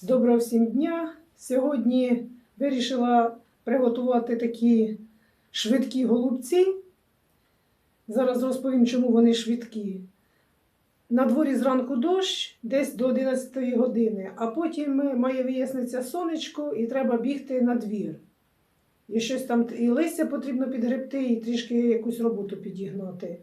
З доброго всім дня. Сьогодні вирішила приготувати такі швидкі голубці. Зараз розповім, чому вони швидкі. На дворі зранку дощ, десь до 11 години, а потім має вияснитися сонечко і треба бігти на двір. І щось там і листя потрібно підгребти, і трішки якусь роботу підігнати.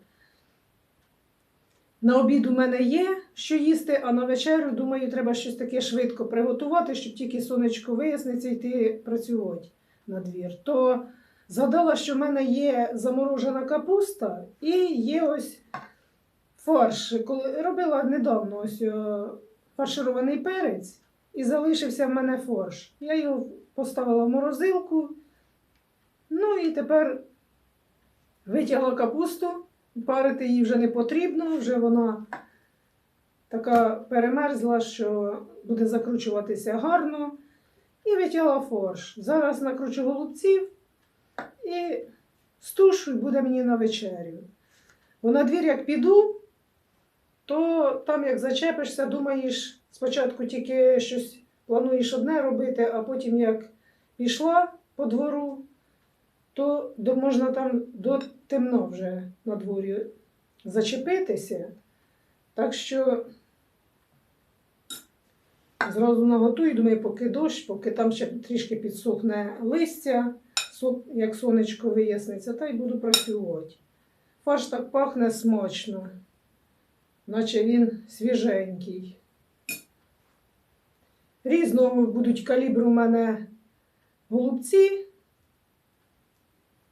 На обід у мене є що їсти, а на вечерю, думаю, треба щось таке швидко приготувати, щоб тільки сонечко виясниться йти працювати на двір. То згадала, що в мене є заморожена капуста і є ось фарш. Коли робила недавно ось фарширований перець і залишився в мене фарш. Я його поставила в морозилку. Ну і тепер витягла капусту. Парити її вже не потрібно, вже вона така перемерзла, що буде закручуватися гарно. І витягла форш. Зараз накручу голубців і стушу, і буде мені на вечерю. Бо на двір, як піду, то там, як зачепишся, думаєш, спочатку тільки щось плануєш одне робити, а потім як пішла по двору, то можна там до темно вже на дворі зачепитися. Так що зразу наготую, думаю, поки дощ, поки там ще трішки підсохне листя, як сонечко виясниться, та й буду працювати. Фарш так пахне смачно, наче він свіженький. Різного будуть калібру у мене голубці.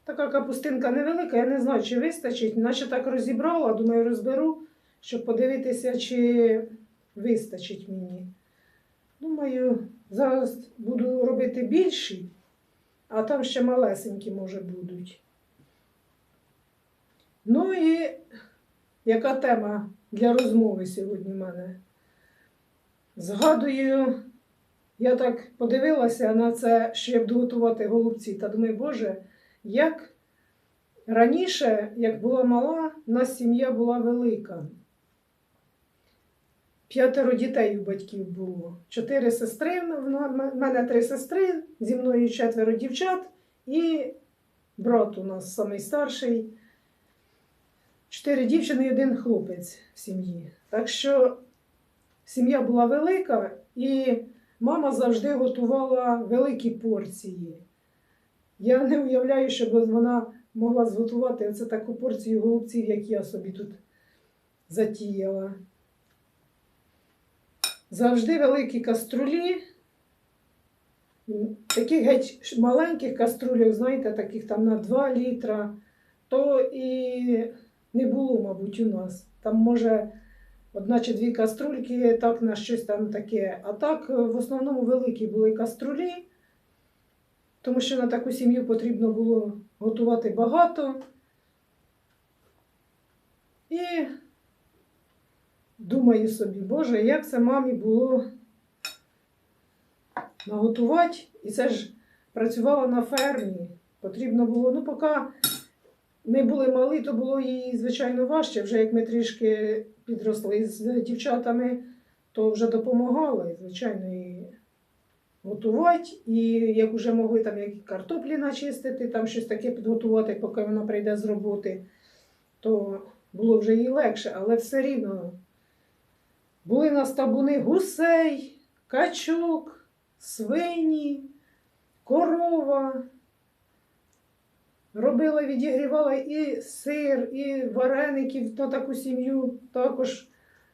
Така капустинка невелика, я не знаю, чи вистачить, наче так розібрала, думаю, розберу, щоб подивитися, чи вистачить мені. Думаю, зараз буду робити більші, а там ще малесенькі, може, будуть. Ну і яка тема для розмови сьогодні в мене? Згадую, я так подивилася на це, що я буду готувати голубці, та думаю, Боже, як раніше, як була мала, у нас сім'я була велика. П'ятеро дітей у батьків було. Чотири сестри, в мене три сестри, зі мною четверо дівчат і брат у нас самий старший. Чотири дівчини і один хлопець в сім'ї. Так що сім'я була велика, і мама завжди готувала великі порції. Я не уявляю, щоб вона могла зготувати оце таку порцію голубців, як я собі тут затіяла. Завжди великі каструлі, таких геть маленьких каструлях, знаєте, таких там на 2 літра, то і не було, мабуть, у нас. Там, може, одна чи дві каструльки, так на щось там таке. А так, в основному великі були каструлі тому що на таку сім'ю потрібно було готувати багато. І думаю собі, Боже, як це мамі було наготувати. І це ж працювала на фермі. Потрібно було, ну, поки ми були малі, то було їй, звичайно, важче. Вже як ми трішки підросли з дівчатами, то вже допомагали, звичайно, і готувати. І як вже могли там які картоплі начистити, там щось таке підготувати, поки вона прийде з роботи, то було вже їй легше, але все рівно були на табуни гусей, качок, свині, корова. Робила, відігрівала і сир, і вареників на таку сім'ю також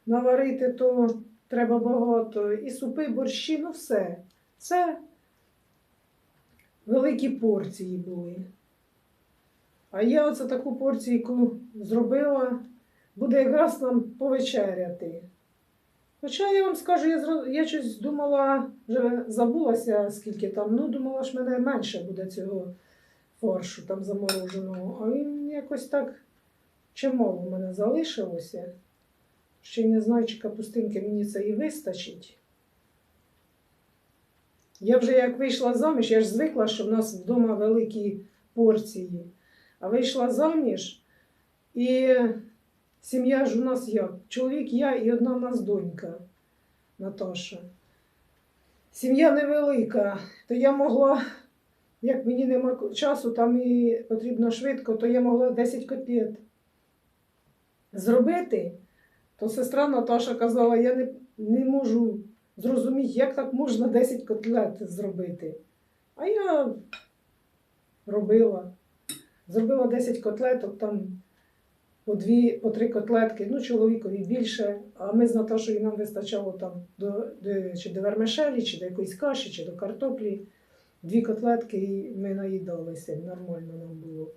наварити, то треба багато. І супи, борщі, ну все. Це великі порції були. А я оце таку порційку зробила, буде якраз нам повечеряти. Хоча я вам скажу, я, я щось думала, вже забулася, скільки там, ну, думала, що мене менше буде цього фаршу там замороженого. А він якось так чимало в мене залишилося. Ще й не знаю, чи капустинки мені це і вистачить. Я вже як вийшла заміж, я ж звикла, що в нас вдома великі порції. А вийшла заміж, і сім'я ж у нас як? Чоловік, я і одна в нас донька Наташа. сім'я невелика, то я могла, як мені нема часу, там і потрібно швидко, то я могла 10 котлет зробити. То сестра Наташа казала, я не, не можу зрозуміти, як так можна 10 котлет зробити. А я робила. Зробила 10 котлеток, там по дві, по три котлетки, ну, чоловікові більше, а ми з Наташою нам вистачало там до, до, чи до вермишелі, чи до якоїсь каші, чи до картоплі. Дві котлетки і ми наїдалися, нормально нам було.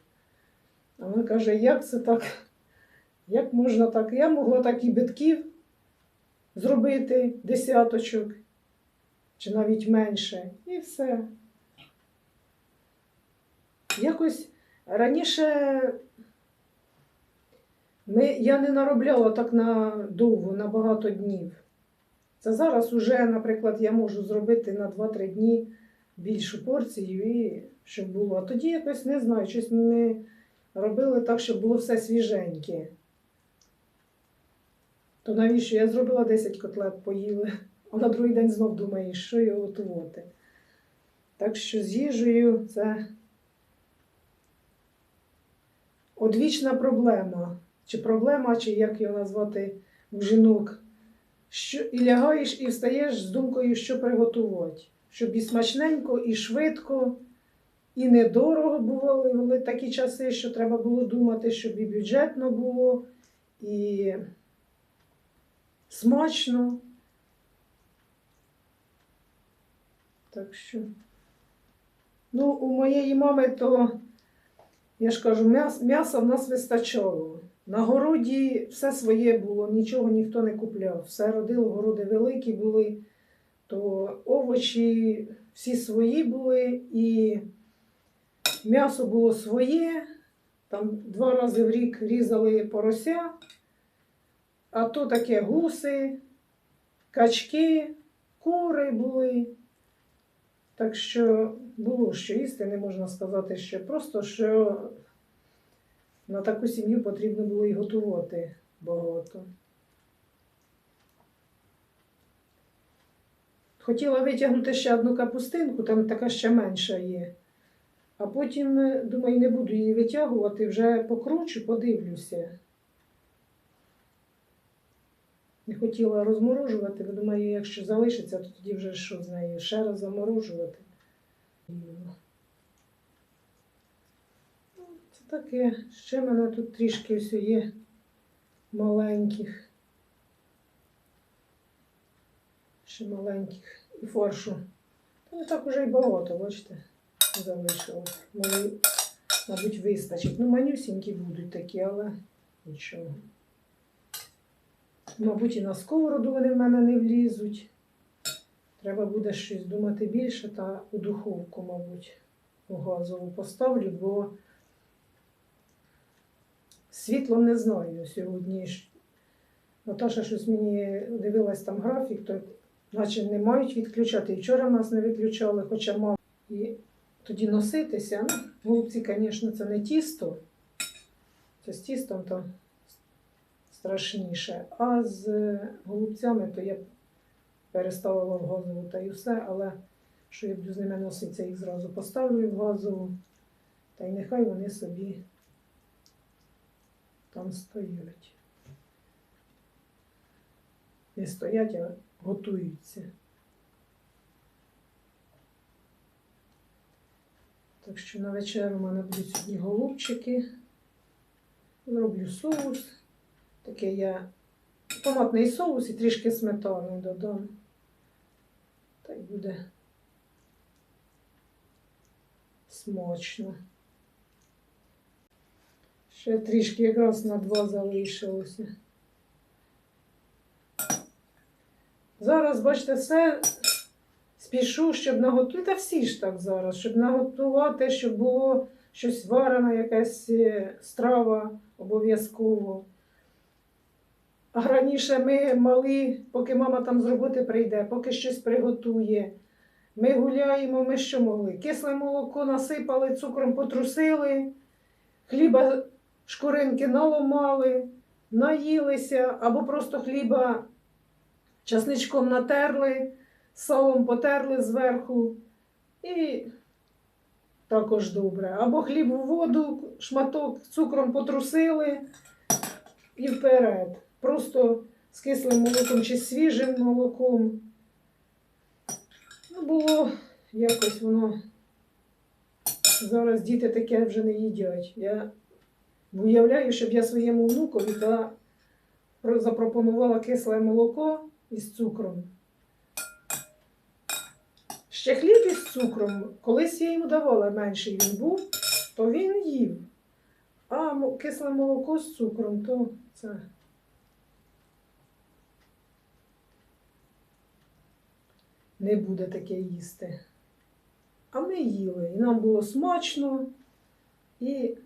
А вона каже, як це так? Як можна так? Я могла так і битків зробити десяточок, чи навіть менше, і все. Якось раніше ми, я не наробляла так на довго, на багато днів. Це зараз уже, наприклад, я можу зробити на 2-3 дні більшу порцію, і щоб було. А тоді якось не знаю, щось ми робили так, щоб було все свіженьке. То навіщо я зробила 10 котлет, поїли, а на другий день знов думаєш, що його готувати. Так що з їжею це одвічна проблема. Чи проблема, чи як його назвати у жінок. Що, і лягаєш, і встаєш з думкою, що приготувати. Щоб і смачненько, і швидко, і недорого бували були такі часи, що треба було думати, щоб і бюджетно було, і смачно. Так що. Ну, у моєї мами то, я ж кажу, м'яс- м'яса в нас вистачало. На городі все своє було, нічого ніхто не купляв. Все родило, городи великі були, то овочі всі свої були, і м'ясо було своє. Там два рази в рік різали порося, а то таке гуси, качки, кури були. Так що було що їсти, не можна сказати, що просто що на таку сім'ю потрібно було і готувати багато. Хотіла витягнути ще одну капустинку, там така ще менша є. А потім, думаю, не буду її витягувати, вже покручу, подивлюся. Не хотіла розморожувати, бо думаю, якщо залишиться, то тоді вже що з нею? Ще раз заморожувати. Ну, Це таке. Ще мене тут трішки все є маленьких. Ще маленьких і фаршу. Та не так уже й багато, бачите, залишилось. Мабуть, вистачить. Ну, манюсінькі будуть такі, але нічого. Мабуть, і на сковороду вони в мене не влізуть. Треба буде щось думати більше та у духовку, мабуть, у газову поставлю, бо світлом не знаю сьогодні. Наташа щось мені дивилась там графік, то наче не мають відключати. І вчора нас не виключали, хоча мав і тоді носитися. Ну, голубці, звісно, це не тісто. Це з тістом то страшніше. А з голубцями то я переставила в газову та й все, але що я буду з ними носитися, їх зразу поставлю в газову, та й нехай вони собі там стоять. Не стоять, а готуються. Так що на вечерю у мене будуть сьогодні голубчики. Зроблю соус. Такий я томатний соус і трішки сметани додам. Та й буде смачно. Ще трішки якраз на два залишилося. Зараз, бачите, все спішу, щоб наготувати. Та всі ж так зараз, щоб наготувати, щоб було щось варене, якась е, страва обов'язково. Раніше ми мали, поки мама там з роботи прийде, поки щось приготує. Ми гуляємо, ми що могли? Кисле молоко насипали, цукром потрусили, хліба шкуринки наломали, наїлися, або просто хліба часничком натерли, салом потерли зверху і також добре. Або хліб у воду, шматок цукром потрусили і вперед. Просто з кислим молоком чи свіжим молоком. Ну, було якось воно. Зараз діти таке вже не їдять. Я уявляю, щоб я своєму внукові та запропонувала кисле молоко із цукром. Ще хліб із цукром, колись я йому давала менший він був, то він їв. А кисле молоко з цукром, то це. Не буде таке їсти. А ми їли, і нам було смачно. І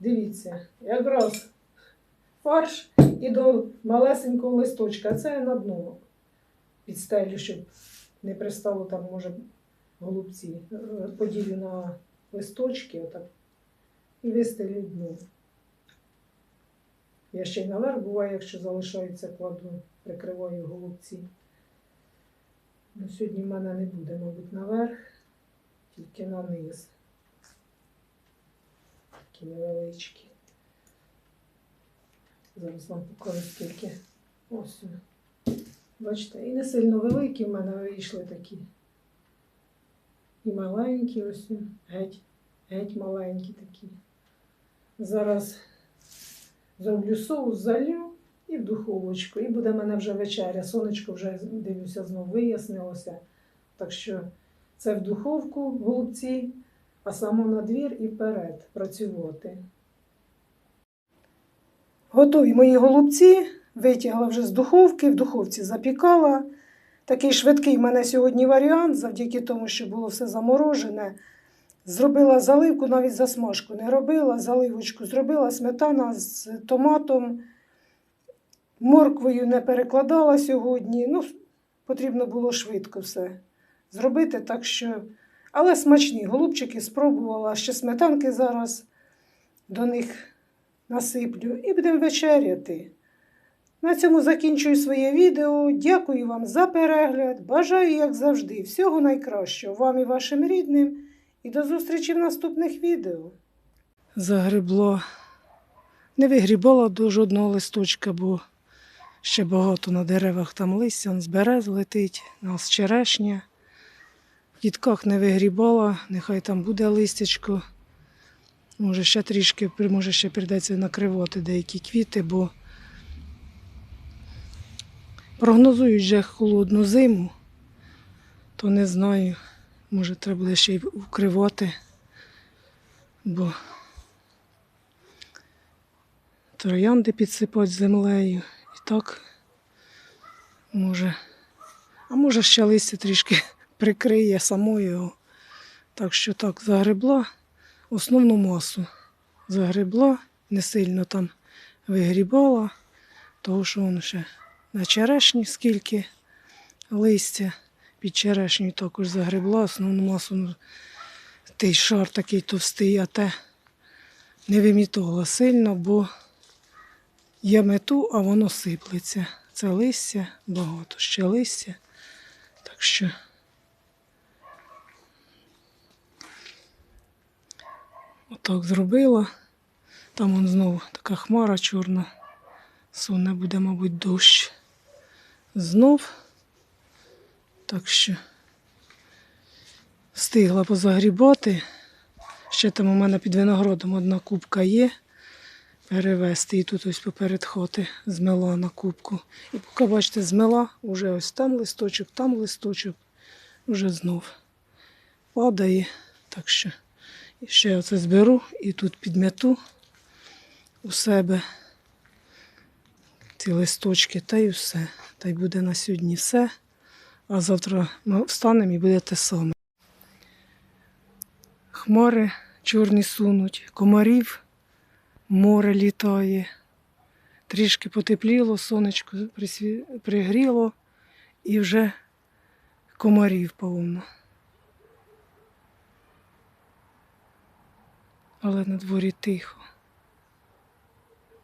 дивіться, якраз фарш і до малесенького листочка. Це на дно підстелю, щоб не пристало там, може, голубці. Поділю на листочки отак, і вистелю дно. Я ще й наверх буває, якщо залишається, кладу, прикриваю голубці. Сьогодні в мене не буде, мабуть, наверх, тільки на низ. Такі невеличкі. Зараз вам покажу скільки. Ось. Бачите, і не сильно великі в мене вийшли такі. І маленькі, ось геть, геть маленькі такі. Зараз зроблю соус, залю і в духовочку. І буде в мене вже вечеря. Сонечко вже дивлюся, знов вияснилося. Так що це в духовку голубці, а само на двір і вперед працювати. Готові мої голубці. Витягла вже з духовки, в духовці запікала. Такий швидкий в мене сьогодні варіант, завдяки тому, що було все заморожене. Зробила заливку, навіть засмажку не робила, заливочку зробила, сметана з томатом, морквою не перекладала сьогодні. Ну, потрібно було швидко все зробити, так що. Але смачні голубчики спробувала, ще сметанки зараз до них насиплю і будемо вечеряти. На цьому закінчую своє відео. Дякую вам за перегляд. Бажаю, як завжди, всього найкращого вам і вашим рідним. І до зустрічі в наступних відео. Загребло. Не вигрібала до жодного листочка, бо ще багато на деревах там листя, он з берез летить, у нас черешня. В дітках не вигрібала, нехай там буде листячко. Може, ще трішки, може, ще прийдеться накривати деякі квіти, бо прогнозують вже холодну зиму, то не знаю. Може, треба буде ще й вкривати, бо троянди підсипати землею. Так, може, а може ще листя трішки прикриє само його. Так що так, загребла основну масу. Загребла, не сильно там вигрібала, того що воно ще на черешні скільки листя. Під черешню також загребла, основну масу ну, той шар такий товстий, а те не вимітувала сильно, бо я мету, а воно сиплеться. Це листя, багато ще листя. Так що отак зробила. Там он знову така хмара чорна. Сонне буде, мабуть, дощ. Знов. Так що встигла позагрібати. Ще там у мене під виноградом одна кубка є. Перевезти і тут ось поперед хати змела на кубку. І поки, бачите, змела, вже ось там листочок, там листочок, вже знов падає. Так що ще оце зберу і тут підм'яту у себе ці листочки, та й все. Та й буде на сьогодні все. А завтра ми встанемо і буде те саме. Хмари чорні сунуть, комарів, море літає. Трішки потепліло, сонечко пригріло і вже комарів повно. Але на дворі тихо.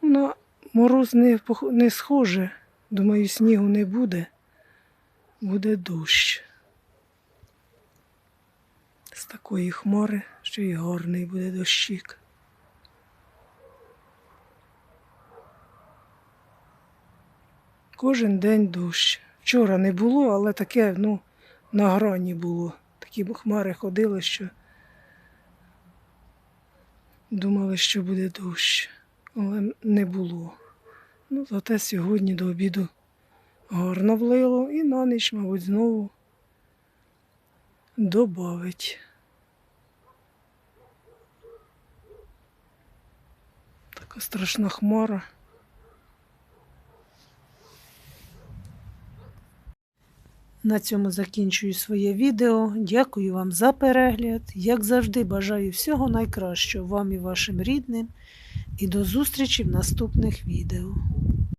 На мороз не, не схоже. Думаю, снігу не буде буде дощ. З такої хмари, що й гарний буде дощик. Кожен день дощ. Вчора не було, але таке, ну, на грані було. Такі хмари ходили, що думали, що буде дощ, але не було. Ну, зате сьогодні до обіду гарно влило і на ніч, мабуть, знову добавить. Така страшна хмара. На цьому закінчую своє відео. Дякую вам за перегляд. Як завжди, бажаю всього найкращого вам і вашим рідним. І до зустрічі в наступних відео.